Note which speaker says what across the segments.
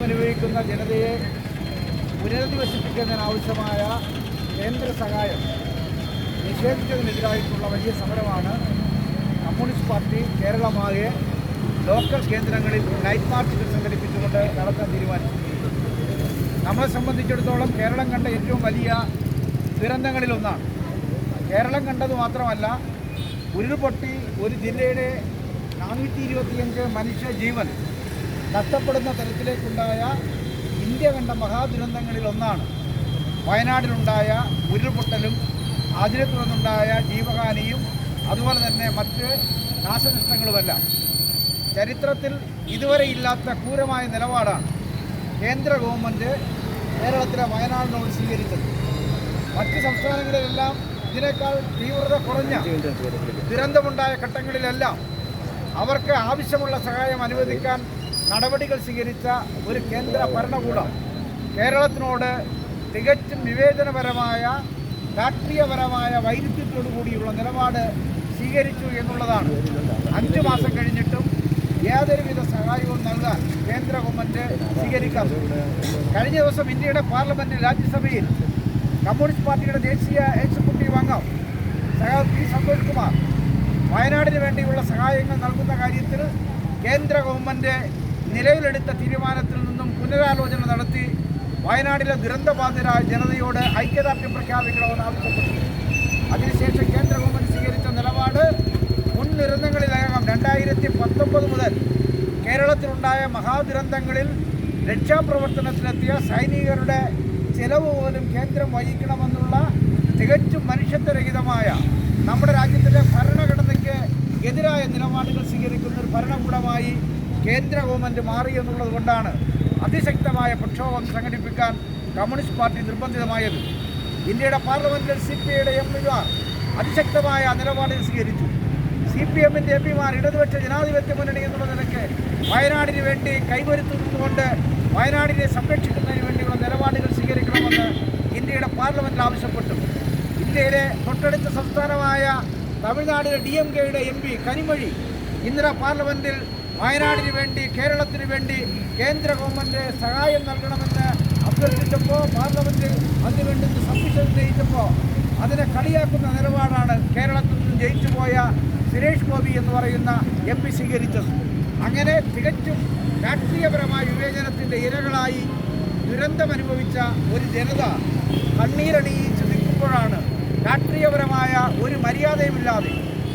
Speaker 1: അനുഭവിക്കുന്ന ജനതയെ പുനരധിവസിപ്പിക്കുന്നതിനാവശ്യമായ കേന്ദ്ര സഹായം നിഷേധിച്ചതിനെതിരായിട്ടുള്ള വലിയ സമരമാണ് കമ്മ്യൂണിസ്റ്റ് പാർട്ടി കേരളമാകെ ലോക്കൽ കേന്ദ്രങ്ങളിൽ നൈറ്റ് മാർച്ചുകൾ സംഘടിപ്പിച്ചുകൊണ്ട് നടത്താൻ തീരുമാനിച്ചിട്ടുണ്ട് നമ്മളെ സംബന്ധിച്ചിടത്തോളം കേരളം കണ്ട ഏറ്റവും വലിയ ദുരന്തങ്ങളിലൊന്നാണ് കേരളം കണ്ടത് മാത്രമല്ല ഉരുൾപൊട്ടി ഒരു ജില്ലയുടെ നാനൂറ്റി ഇരുപത്തിയഞ്ച് മനുഷ്യ ജീവൻ നഷ്ടപ്പെടുന്ന തരത്തിലേക്കുണ്ടായ ഇന്ത്യ കണ്ട മഹാദുരന്തങ്ങളിൽ ഒന്നാണ്. വയനാടിലുണ്ടായ ഉരുൾപൊട്ടലും അതിനെ തുടർന്നുണ്ടായ ജീവഹാനിയും അതുപോലെ തന്നെ മറ്റ് നാശനഷ്ടങ്ങളുമെല്ലാം. ചരിത്രത്തിൽ ഇതുവരെ ഇല്ലാത്ത ക്രൂരമായ നിലപാടാണ് കേന്ദ്ര ഗവൺമെന്റ് കേരളത്തിലെ വയനാടിനോട് സ്വീകരിച്ചത്. മറ്റ് സംസ്ഥാനങ്ങളിലെല്ലാം ഇതിനേക്കാൾ തീവ്രത കുറഞ്ഞ ദുരന്തമുണ്ടായ ഘട്ടങ്ങളിലെല്ലാം അവർക്ക് ആവശ്യമുള്ള സഹായം അനുവദിക്കാൻ നടപടികൾ സ്വീകരിച്ച ഒരു കേന്ദ്ര ഭരണകൂടം കേരളത്തിനോട് തികച്ചും വിവേചനപരമായ രാഷ്ട്രീയപരമായ വൈരുദ്ധ്യത്തോടു കൂടിയുള്ള നിലപാട് സ്വീകരിച്ചു എന്നുള്ളതാണ്. അഞ്ച് മാസം കഴിഞ്ഞിട്ടും യാതൊരുവിധ സഹായവും നൽകാൻ കേന്ദ്ര ഗവൺമെന്റ് സ്വീകരിക്കാറുണ്ട് കഴിഞ്ഞ ദിവസം ഇന്ത്യയുടെ പാർലമെന്റ് രാജ്യസഭയിൽ കമ്മ്യൂണിസ്റ്റ് പാർട്ടിയുടെ ദേശീയ എക്സിക്യൂട്ടീവ് അംഗം സഹാ പി സന്തോഷ് കുമാർ വയനാടിന് വേണ്ടിയുള്ള സഹായങ്ങൾ നൽകുന്ന കാര്യത്തിൽ കേന്ദ്ര ഗവൺമെന്റ് നിലവിലെടുത്ത തീരുമാനത്തിൽ നിന്നും പുനരാലോചന നടത്തി വയനാടിലെ ദുരന്തബാധിതരായ ജനതയോട് ഐക്യദാർഢ്യം പ്രഖ്യാപിക്കണമെന്ന് ആവശ്യപ്പെട്ടു. അതിനുശേഷം കേന്ദ്ര ഗവൺമെന്റ് സ്വീകരിച്ച നിലപാട് മുൻ ദുരന്തങ്ങളിലകം രണ്ടായിരത്തി പത്തൊമ്പത് മുതൽ കേരളത്തിലുണ്ടായ മഹാദുരന്തങ്ങളിൽ രക്ഷാപ്രവർത്തനത്തിലെത്തിയ സൈനികരുടെ ചെലവ് പോലും കേന്ദ്രം വഹിക്കണമെന്നുള്ള തികച്ചും മനുഷ്യത്വരഹിതമായ നമ്മുടെ രാജ്യത്തിന്റെ ഭരണഘടനയ്ക്ക് എതിരായ നിലപാടുകൾ സ്വീകരിക്കുന്ന ഒരു ഭരണകൂടമായി കേന്ദ്ര ഗവൺമെന്റ് മാറി എന്നുള്ളത് കൊണ്ടാണ് അതിശക്തമായ പ്രക്ഷോഭം സംഘടിപ്പിക്കാൻ കമ്മ്യൂണിസ്റ്റ് പാർട്ടി നിർബന്ധിതമായത്. ഇന്ത്യയുടെ പാർലമെന്റിൽ സി പി ഐയുടെ എം പിമാർ അതിശക്തമായ നിലപാടിൽ സ്വീകരിച്ചു. സി പി എമ്മിന്റെ എം പിമാർ ഇടതുപക്ഷ ജനാധിപത്യ മുന്നണി എന്നുള്ള നിലയ്ക്ക് വയനാടിന് വേണ്ടി കൈവരുത്തുന്നതുകൊണ്ട് വയനാടിനെ സംരക്ഷിക്കുന്നതിന് വേണ്ടിയുള്ള നിലപാടുകൾ സ്വീകരിക്കണമെന്ന് ഇന്ത്യയുടെ പാർലമെന്റിൽ ആവശ്യപ്പെട്ടു. ഇന്ത്യയിലെ തൊട്ടടുത്ത സംസ്ഥാനമായ തമിഴ്നാടിലെ ഡി എം കെയുടെ എം പി കനിമൊഴി ഇന്ദിരാ പാർലമെന്റിൽ വയനാടിന് വേണ്ടി കേരളത്തിന് വേണ്ടി കേന്ദ്ര ഗവൺമെന്റ് സഹായം നൽകണമെന്ന് അഭ്യർത്ഥിച്ചപ്പോൾ പാർലമെന്റിൽ അതിനുവേണ്ടി സബ്മിഷൻ ഉന്നയിച്ചപ്പോൾ അതിനെ കളിയാക്കുന്ന നിലപാടാണ് കേരളത്തിൽ നിന്ന് ജയിച്ചു പോയ സുരേഷ് ഗോപി എന്ന് പറയുന്ന എം പി സ്വീകരിച്ചത്. അങ്ങനെ തികച്ചും രാഷ്ട്രീയപരമായ വിവേചനത്തിന്റെ ഇരകളായി ദുരന്തം അനുഭവിച്ച ഒരു ജനത കണ്ണീരണിയിച്ച് നിൽക്കുമ്പോഴാണ് രാഷ്ട്രീയപരമായ ഒരു മര്യാദയുമില്ലാതെ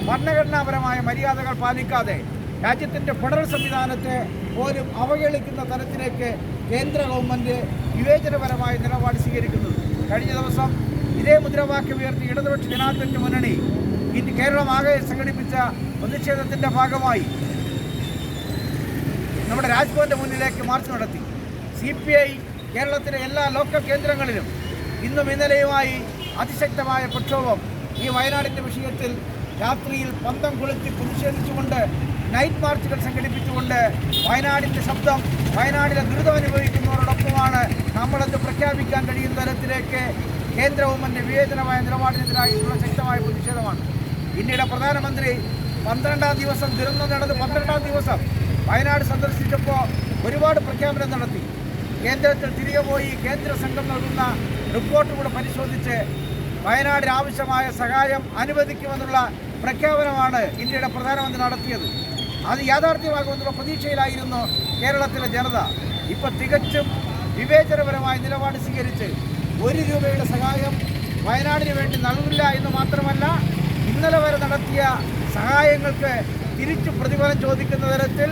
Speaker 1: ഭരണഘടനാപരമായ മര്യാദകൾ പാലിക്കാതെ രാജ്യത്തിന്റെ ഫെഡറൽ സംവിധാനത്തെ പോലും അവഹേളിക്കുന്ന തരത്തിലേക്ക് കേന്ദ്ര ഗവൺമെന്റ് വിവേചനപരമായ നിലപാട് സ്വീകരിക്കുന്നത്. കഴിഞ്ഞ ദിവസം ഇതേ മുദ്രാവാക്യം ഉയർത്തി ഇടതുപക്ഷ ജനാധിപത്യ മുന്നണി ഇന്ന് കേരളമാകെ സംഘടിപ്പിച്ച പ്രതിഷേധത്തിന്റെ ഭാഗമായി നമ്മുടെ രാജ്ഭവന്റെ മുന്നിലേക്ക് മാർച്ച് നടത്തി. സി പി ഐ കേരളത്തിലെ എല്ലാ ലോക്കൽ കേന്ദ്രങ്ങളിലും ഇന്നും ഇന്നലെയുമായി അതിശക്തമായ പ്രക്ഷോഭം ഈ വയനാടിന്റെ വിഷയത്തിൽ രാത്രിയിൽ പന്തം കൊളുത്തി പ്രതിഷേധിച്ചുകൊണ്ട് നൈറ്റ് മാർച്ചുകൾ സംഘടിപ്പിച്ചുകൊണ്ട് വയനാടിന്റെ ശബ്ദം വയനാടിലെ ദുരിതം അനുഭവിക്കുന്നവരോടൊപ്പമാണ് നമ്മളത് പ്രഖ്യാപിക്കാൻ കഴിയുന്ന തരത്തിലേക്ക് കേന്ദ്ര ഗവൺമെന്റ് വിവേചനമായ നിലപാടിനെതിരായിട്ടുള്ള ശക്തമായ പ്രതിഷേധമാണ്. പിന്നീട് പ്രധാനമന്ത്രി പന്ത്രണ്ടാം ദിവസം ദുരന്തം നടന്ന് പന്ത്രണ്ടാം ദിവസം വയനാട് സന്ദർശിച്ചപ്പോൾ ഒരുപാട് പ്രഖ്യാപനം നടത്തി. കേന്ദ്രത്തിൽ തിരികെ പോയി കേന്ദ്ര സംഘം നൽകുന്ന റിപ്പോർട്ട് പരിശോധിച്ച് വയനാടിന് ആവശ്യമായ സഹായം അനുവദിക്കുമെന്നുള്ള പ്രഖ്യാപനമാണ് ഇന്ത്യയുടെ പ്രധാനമന്ത്രി നടത്തിയത്. അത് യാഥാർത്ഥ്യമാകുമെന്നുള്ള പ്രതീക്ഷയിലായിരുന്നു കേരളത്തിലെ ജനത. ഇപ്പോൾ തികച്ചും വിവേചനപരമായ നിലപാട് സ്വീകരിച്ച് ഒരു രൂപയുടെ സഹായം വയനാടിന് വേണ്ടി നൽകില്ല എന്ന് മാത്രമല്ല ഇന്നലെ വരെ നടത്തിയ സഹായങ്ങൾക്ക് തിരിച്ചു പ്രതിഫലം ചോദിക്കുന്ന തരത്തിൽ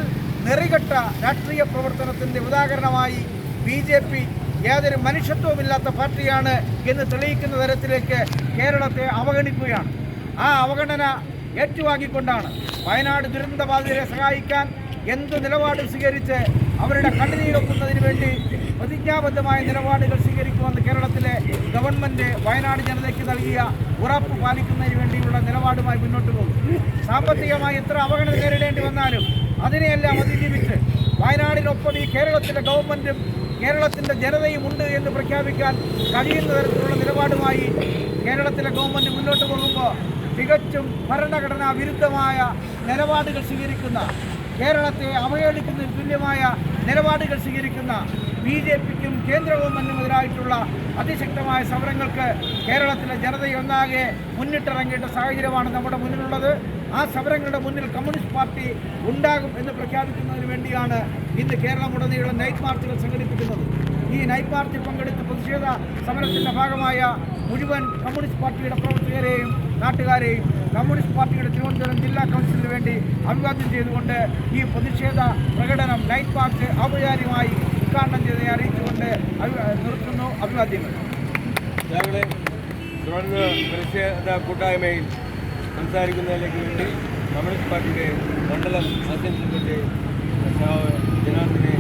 Speaker 1: നെറികെട്ട രാഷ്ട്രീയ പ്രവർത്തനത്തിന്റെ ഉദാഹരണമായി ബി ജെ പി യാതൊരു മനുഷ്യത്വമില്ലാത്ത പാർട്ടിയാണ് എന്ന് തെളിയിക്കുന്ന തരത്തിലേക്ക് കേരളത്തെ അവഗണിക്കുകയാണ്. ആ അവഗണന ഏറ്റുവാങ്ങിക്കൊണ്ടാണ് വയനാട് ദുരന്തബാധിതരെ സഹായിക്കാൻ എന്ത് നിലപാട് സ്വീകരിച്ച് അവരുടെ കണ്ണുനീരൊക്കുന്നതിന് വേണ്ടി പ്രതിജ്ഞാബദ്ധമായ നിലപാടുകൾ സ്വീകരിക്കുമെന്ന് കേരളത്തിലെ ഗവൺമെന്റ് വയനാട് ജനതയ്ക്ക് നൽകിയ ഉറപ്പ് പാലിക്കുന്നതിന് വേണ്ടിയുള്ള നിലപാടുമായി മുന്നോട്ട് പോകും. സാമ്പത്തികമായി എത്ര അവഗണന നേരിടേണ്ടി വന്നാലും അതിനെയെല്ലാം അതിജീവിച്ച് വയനാടിനൊപ്പം ഈ കേരളത്തിലെ ഗവൺമെന്റും കേരളത്തിന്റെ ജനതയും ഉണ്ട് എന്ന് പ്രഖ്യാപിക്കാൻ കഴിയുന്ന തരത്തിലുള്ള നിലപാടുമായി കേരളത്തിലെ ഗവൺമെന്റ് മുന്നോട്ട് പോകുമ്പോൾ തികച്ചും ഭരണഘടനാ വിരുദ്ധമായ നിലപാടുകൾ സ്വീകരിക്കുന്ന കേരളത്തെ അവഹേളിക്കുന്നതിന് തുല്യമായ നിലപാടുകൾ സ്വീകരിക്കുന്ന ബി ജെ പിക്കും കേന്ദ്ര ഗവൺമെന്റിനുമെതിരായിട്ടുള്ള അതിശക്തമായ സമരങ്ങൾക്ക് കേരളത്തിലെ ജനതയൊന്നാകെ മുന്നിട്ടിറങ്ങേണ്ട സാഹചര്യമാണ് നമ്മുടെ മുന്നിലുള്ളത്. ആ സമരങ്ങളുടെ മുന്നിൽ കമ്മ്യൂണിസ്റ്റ് പാർട്ടി ഉണ്ടാകും എന്ന് പ്രഖ്യാപിക്കുന്നതിന് വേണ്ടിയാണ് ഇന്ന് കേരളമുടനീളം നൈറ്റ് മാർച്ചുകൾ സംഘടിപ്പിക്കുന്നത്. ഈ നൈറ്റ് മാർച്ചിൽ പങ്കെടുത്ത് പ്രതിഷേധ സമരത്തിന്റെ ഭാഗമായ മുഴുവൻ കമ്മ്യൂണിസ്റ്റ് പാർട്ടിയുടെ പ്രവർത്തകരെയും നാട്ടുകാരെയും കമ്മ്യൂണിസ്റ്റ് പാർട്ടിയുടെ തിരുവനന്തപുരം ജില്ലാ കൗൺസിലിന് വേണ്ടി അഭിവാദ്യം ചെയ്തുകൊണ്ട് ഈ പ്രതിഷേധ പ്രകടനം നൈറ്റ് മാർച്ച് ഔപചാരികമായി ഉദ്ഘാടനം ചെയ്തതിനെ അറിയിച്ചുകൊണ്ട് നിർത്തുന്നു. അഭിവാദ്യങ്ങൾ.
Speaker 2: ഞങ്ങൾ തുടർന്ന് പ്രതിഷേധ കൂട്ടായ്മയിൽ സംസാരിക്കുന്നതിലേക്ക് വേണ്ടി കമ്മ്യൂണിസ്റ്റ് പാർട്ടിയുടെ മണ്ഡലം അധ്യക്ഷൻ സെക്രട്ടറി സഖാവ് ജനാർദ്ദൻ